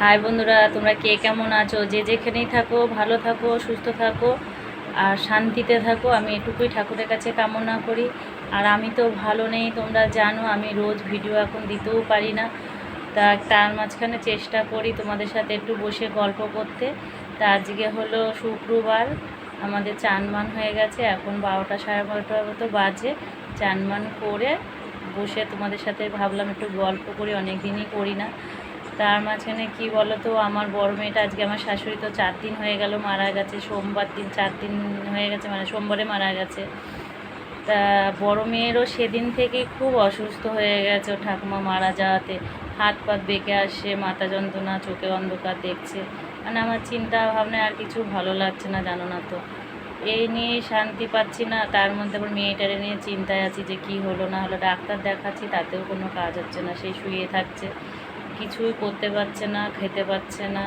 High বন্ধুরা, তোমরা কে কেমন আছো? যে যেখানেই থাকো, ভালো থাকো, সুস্থ থাকো আর শান্তিতে থাকো, আমি এটুকুই ঠাকুরের কাছে কামনা করি। আর আমি তো ভালো নেই, তোমরা জানো, আমি রোজ ভিডিও এখন দিতেও পারি না। তা তার মাঝখানে চেষ্টা করি তোমাদের সাথে একটু বসে গল্প করতে। তা আজকে হলো শুক্রবার, আমাদের চানমান হয়ে গেছে, এখন বারোটা সাড়ে বারোটার মতো বাজে। চানমান করে বসে তোমাদের সাথে ভাবলাম একটু গল্প করি অনেক দিনই করি না। তার মাঝখানে কি বলো তো আমার বড় মেয়েটা আজকে আমার শাশুড়ি তো চার দিন হয়ে গেল মারা গেছে, সোমবার দিন চার দিন হয়ে গেছে মানে সোমবারে মারা গেছে। তা বড় মেয়েরও সেদিন থেকেই খুব অসুস্থ হয়ে গেছে ঠাকুমা মারা যাওয়াতে। হাত পাত বেঁকে আসে মাথা যন্ত্রণা, চোখে অন্ধকার দেখছে। মানে আমার চিন্তা ভাবনায় আর কিছু ভালো লাগছে না, জানো না তো। এই নিয়ে শান্তি পাচ্ছি না, তার মধ্যে আবার মেয়েটারে নিয়ে চিন্তায় আছি যে কি হলো, না হলো ডাক্তার দেখাচ্ছি, তাতেও কোনো কাজ হচ্ছে না সেই শুয়ে থাকছে। কিছুই করতে পারছে না খেতে পারছে না।